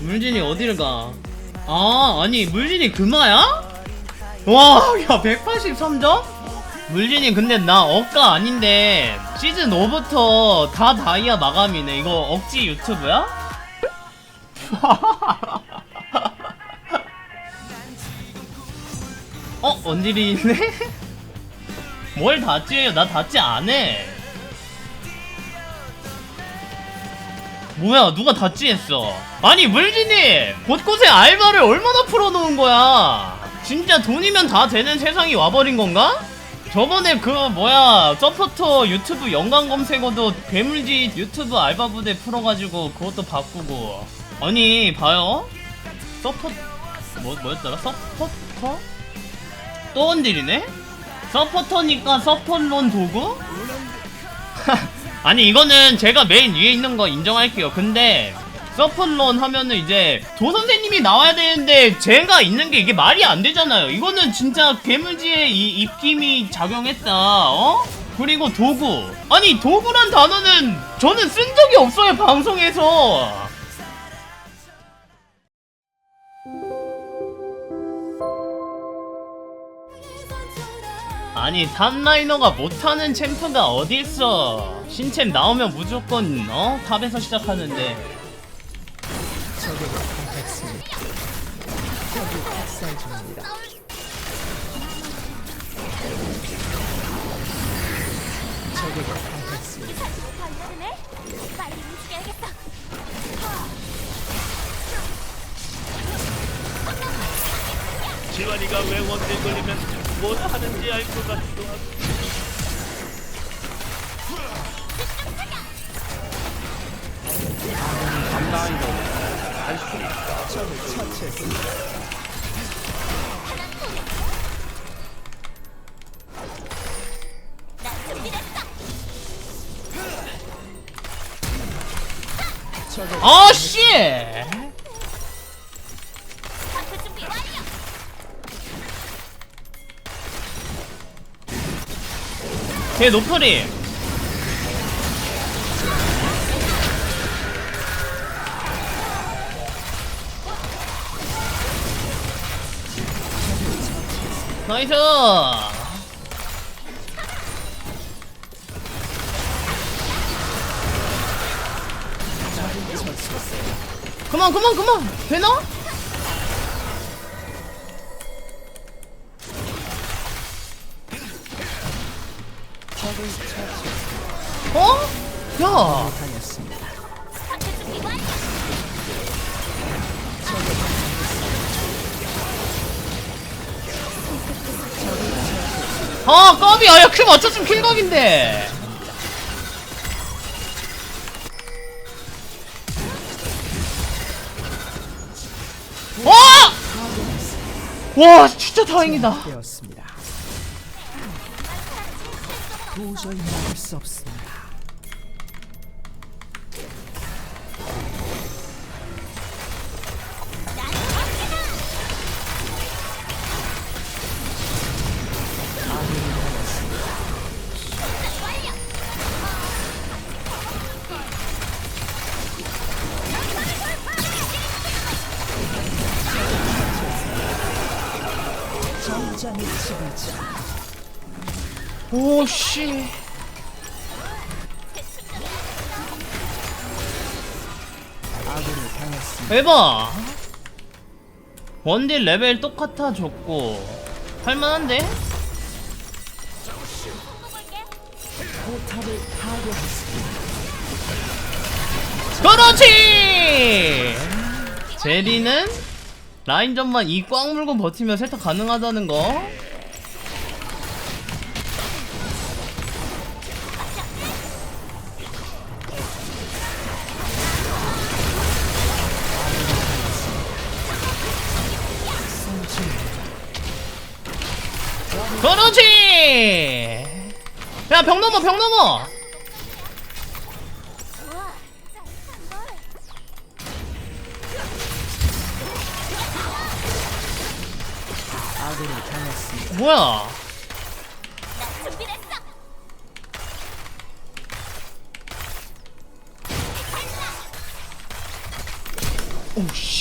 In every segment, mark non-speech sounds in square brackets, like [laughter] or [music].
물진이 어디를 가? 아, 아니, 물진이 금화야? 와, 야, 183점? 물진이 근데 나 억가 아닌데, 시즌 5부터 다 다이아 마감이네. 이거 억지 유튜브야? [laughs] 어? 원딜이 있네? [laughs] 뭘 다찌해요? 나 다찌 안 해. 뭐야 누가 다찌했어? 아니 물진이 곳곳에 알바를 얼마나 풀어놓은 거야? 진짜 돈이면 다 되는 세상이 와버린 건가? 저번에 그 뭐야 서포터 유튜브 연관 검색어도 괴물짓 유튜브 알바 부대 풀어가지고 그것도 바꾸고. 아니 봐요. 서포 뭐 뭐였더라? 서포터? 또 원딜이네? 서포터니까 서포론 도구 [laughs] 아니 이거는 제가 메인 위에 있는 거 인정할게요. 근데 서플론 하면은 이제 도 선생님이 나와야 되는데 제가 있는 게 이게 말이 안 되잖아요. 이거는 진짜 괴물지의 이 입김이 작용했다 어? 그리고 도구. 아니 도구란 단어는 저는 쓴 적이 없어요 방송에서 아니 탑라이너가 못하는 챔프가 어딨어 신챔 나오면 무조건 어? 탑에서 시작하는데. 지환이가 왜 원딜 걸리면 뭘 하는지 알 것 같기도 하고. 난 준비됐어. 적에게 아 걔 노프리. 나이스. 그만 그만 그만. 되나? 어? 야 완료. 아 까비 아야 큐 맞췄으면 킬각인데 와! 와 진짜 다행이다 도저히 막을 수 없습니다. 씨. 대박 원딜 레벨 똑같아 줬고 할만한데? 그렇지! 제리는 라인전만 이 꽉 물고 버티면 세탁 가능하다는 거. 야, 벽 넘어, 벽 넘어! 뭐야? 난 준비됐어. 오 쉣.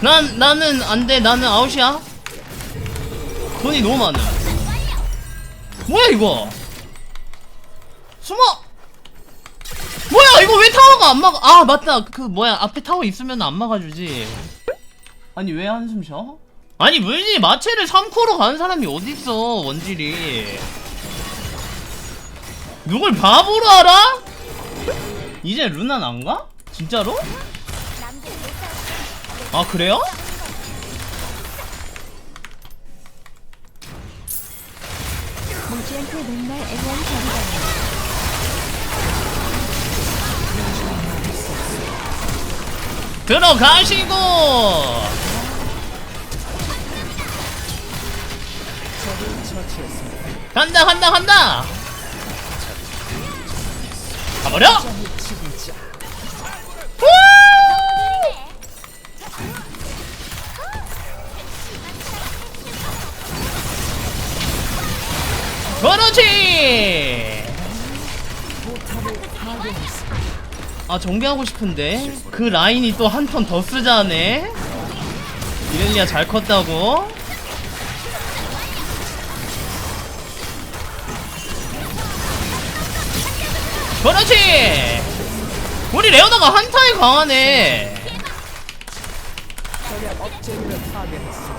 난 나는 안돼 나는 아웃이야. 돈이 너무 많아. 뭐야 이거? 숨어. 뭐야 이거 왜 타워가 안 막아? 아 맞다 그 뭐야 앞에 타워 있으면 안 막아주지. 아니 왜 한숨 쉬어? 아니 물지 마체를 3코로 가는 사람이 어딨어 원질이 누굴 바보로 알아? 이제 루난 안 가? 진짜로? 아 그래요? 맨날 애원. 들어가시고. 간다 간다 간다 가버려 점 아 정비하고 싶은데? 그 라인이 또 한 턴 더 쓰자네. 이렐리아 잘 컸다고. 그렇지! 우리 레오나가 한타에 강하네. 파괴했습니다.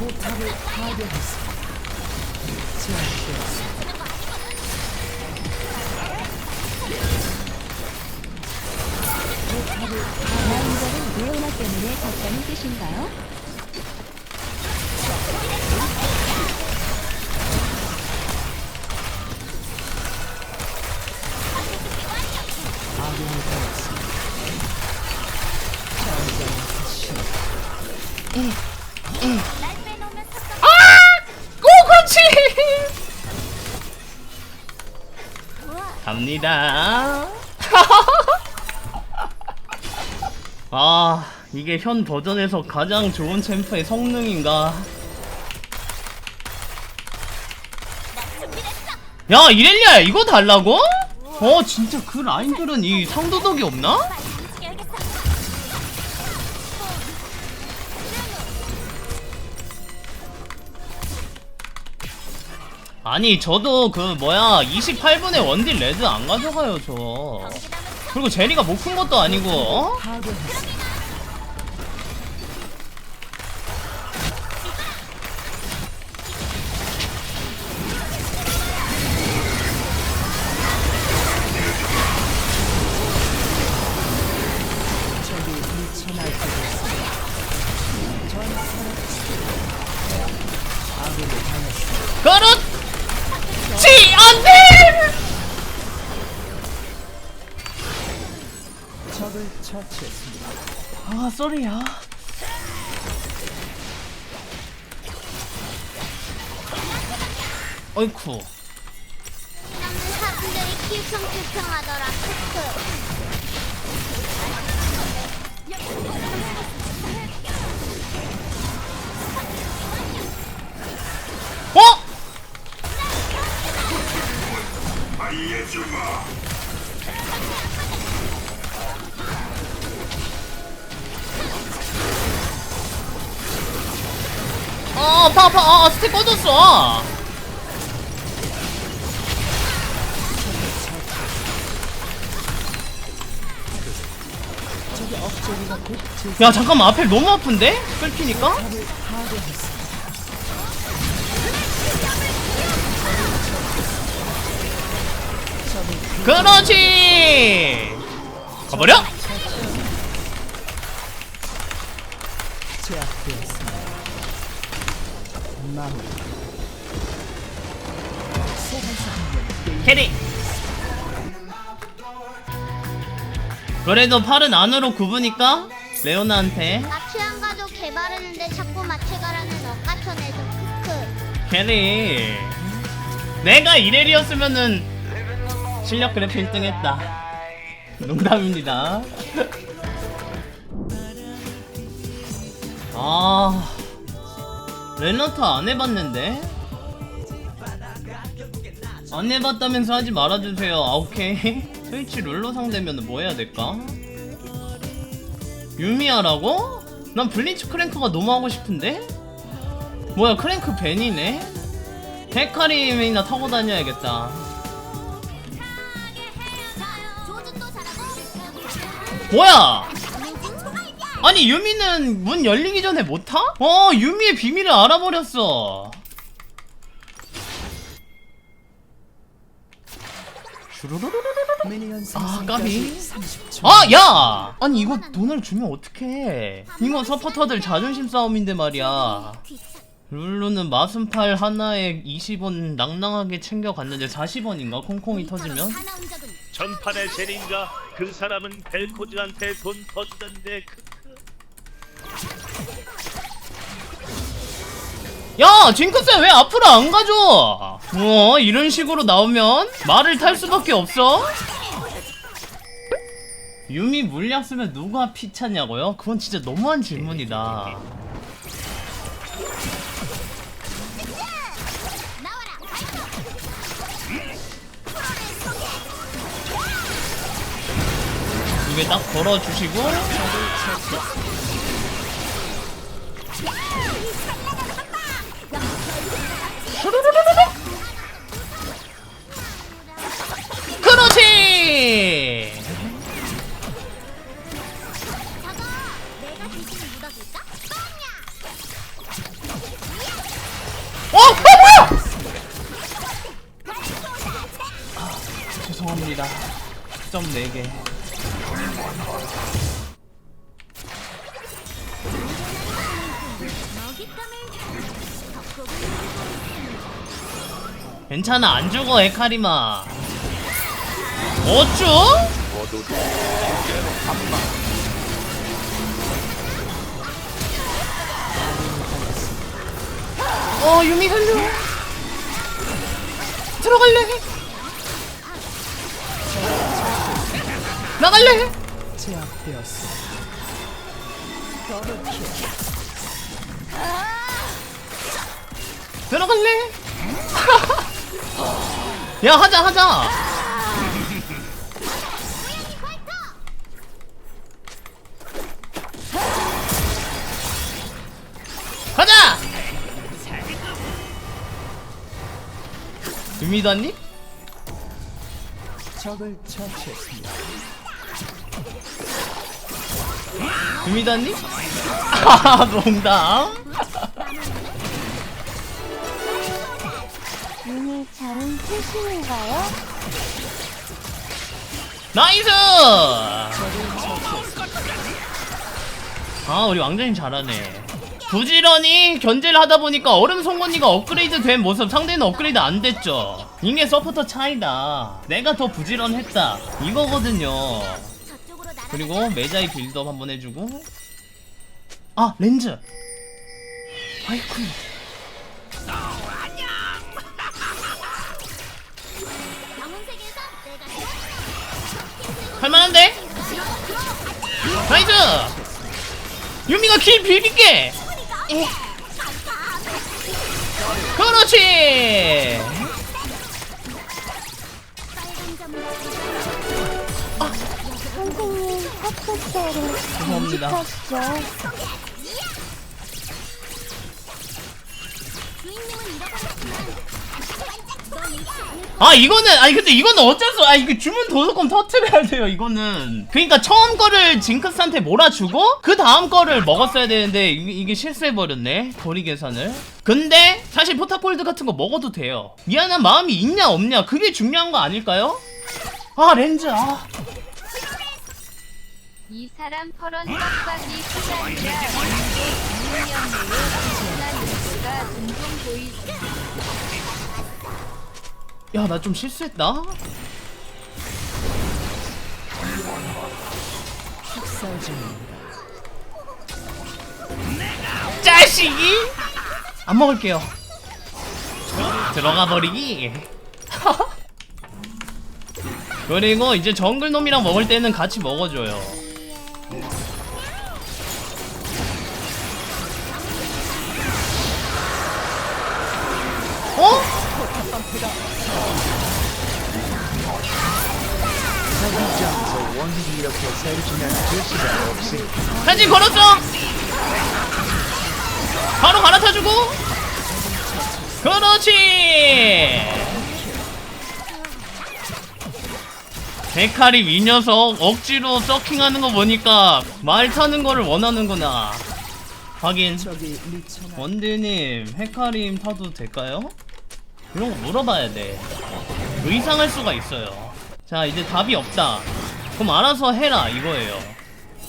수 없습니다. 제압되었습니다. 포탑을 파괴했습니다. 제압되었습니다. 라인전은 레오나 때문에 졌다는 뜻인가요? 갑니다. [laughs] 아, 이게 현 버전에서 가장 좋은 챔프의 성능인가? 야, 이렐리아 이거 달라고? 어, 진짜 그 라인들은 이 상도덕이 없나? 아니, 저도 그 뭐야 28분에 원딜 레드 안 가져가요, 저. 그리고 제리가 못 큰 것도 아니고. 어? 아, 쏘리야. 어이쿠. 남는 사람들이 킬평킬평하더라. 제. 야, 잠깐만, 앞에 너무 아픈데? 적을 그렇지! 가버려! 제압되었습니다. 마무리. 캐리! 그래도 팔은 안으로 굽으니까 레오나한테. 마취한 가도 개발했는데 자꾸 마취가라는 억까쳐내서 크크. 캐리. 내가 이렐이었으면은 실력 그래프 1등 했다. [laughs] 농담입니다. [laughs] 아 렐러타 안 해봤는데 안 해봤다면서 하지 말아주세요 아 오케이 [laughs] 스위치 룰러 상대면 뭐 해야 될까? 유미야라고? 난 블리츠 크랭크가 너무 하고 싶은데? 뭐야 크랭크 벤이네? 헤카림이나 타고 다녀야겠다 뭐야 아니 유미는 문 열리기 전에 못 타? 어 유미의 비밀을 알아버렸어 아, 까비. 생성까지 30초. 아, 야! 아니, 이거 돈을 주면 어떡해. 이거 서포터들 자존심 싸움인데 말이야. 룰루는 마순팔 하나에 20원 낭낭하게 챙겨갔는데 40원인가? 콩콩이 터지면? 전판의 제린가 그 사람은 벨코즈한테 돈 터주던데 크 야! 징크스 왜 앞으로 안 가져? 어, 이런 식으로 나오면 말을 탈 수밖에 없어? 유미 물약 쓰면 누가 피차냐고요? 그건 진짜 너무한 질문이다. 이게 딱 걸어주시고 괜찮아. 안 죽어 에카리마. 어쭈? 어 유미 살려. 들어갈래? 나갈래? 제압되었어. 들어갈래 야 하자 하자 가자 유미다님? 적을 처치했습니다. 유미다님? [laughs] 아 농담 잘은 트신인가요? 나이스! 아 우리 왕자님 잘하네. 부지런히 견제를 하다 보니까 얼음 송곳니가 업그레이드 된 모습 상대는 업그레이드 안 됐죠. 이게 서포터 차이다. 내가 더 부지런했다. 이거거든요. 그리고 메자이 빌드업 한번 해주고. 아 렌즈! 아이쿠 할만한데? 나이스! 유미가 길 비빌게! 그렇지! 핫도그를 죄송합니다. 아 이거는 아니 근데 이거는 어쩔 수 아 이거 주문 도서권 터트려야 돼요 이거는. 그러니까 처음 거를 징크스한테 몰아주고 그 다음 거를 먹었어야 되는데 이게, 이게 실수해버렸네 거리 계산을. 근데 사실 포타골드 같은 거 먹어도 돼요. 미안한 마음이 있냐 없냐 그게 중요한 거 아닐까요? 아 렌즈 아. 이 사람 털은 빡빡이 수단이라 인간으로 엄청난 요소가 종종 보이지. 야 나 좀 실수했다. 중입니다. 자식이! 안 먹을게요. 들어가 버리기. [laughs] 그리고 이제 정글 놈이랑 먹을 때는 같이 먹어줘요 사진 걸었어 바로 갈아타주고. 그렇지! 데카리 이 녀석 억지로 서킹하는 거 보니까 말 타는 거를 원하는구나. 확인. 원드님 헤카림 타도 될까요? 이런 거 물어봐야 돼. 의상할 수가 있어요. 자 이제 답이 없다. 그럼 알아서 해라 이거예요.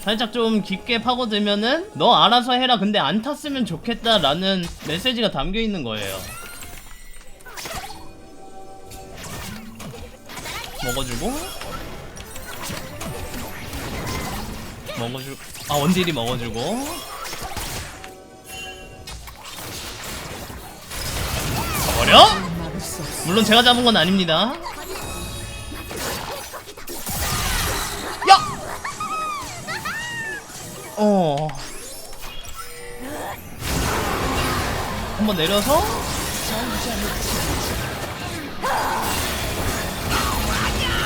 살짝 좀 깊게 파고들면은 너 알아서 해라. 근데 안 탔으면 좋겠다 라는 메시지가 담겨있는 거예요. 먹어주고. 먹어주 아 원딜이 먹어주고. 버려? 물론 제가 잡은 건 아닙니다. 야! 어. 한번 내려서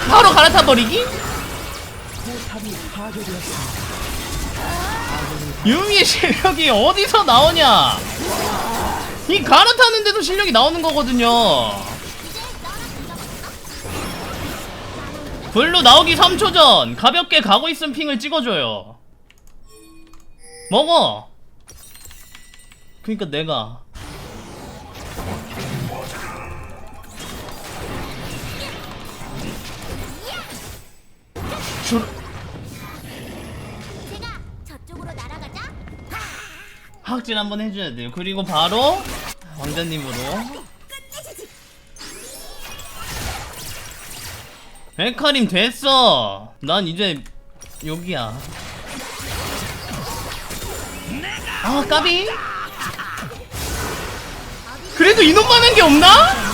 바로 갈아타 버리기? 포탑이 파괴되었습니다 유미의 실력이 어디서 나오냐? 이 갈아타는데도 실력이 나오는 거거든요. 블루 나오기 3초 전 가볍게 가고 있음 핑을 찍어줘요. 먹어. 그니까 내가 줄. 확진 한번 해줘야 돼요. 그리고 바로 왕자님으로. 백카림 됐어. 난 이제 여기야. 아 까비. 그래도 이놈만 한 게 없나? [laughs]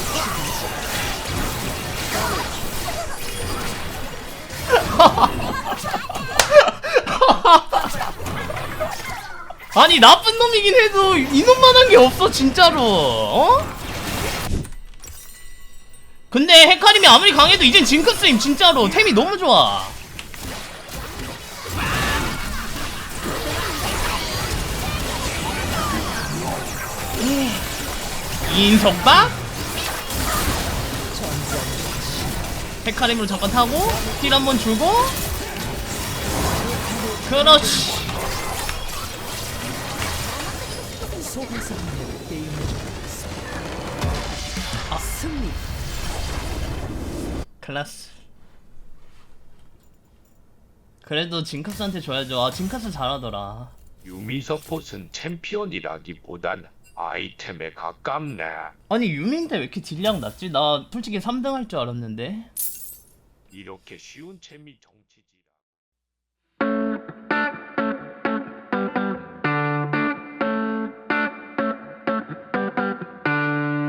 아니 나쁜 놈이긴 해도 이놈만 한 게 없어 진짜로 어? 근데 헤카림이 아무리 강해도 이젠 징크스임 진짜로. 템이 너무 좋아. 인석박 헤카림으로 잠깐 타고 힐 한 번 주고. 그렇지. 아, 클라스 그래도 징크스한테 줘야죠 아 징크스 잘하더라 유미 서폿은 챔피언이라기보단 아이템에 가깝네. 아니 유미인데 왜 이렇게 딜량 낮지? 나 솔직히 3등 할 줄 알았는데 이렇게 쉬운 챔이 정치지.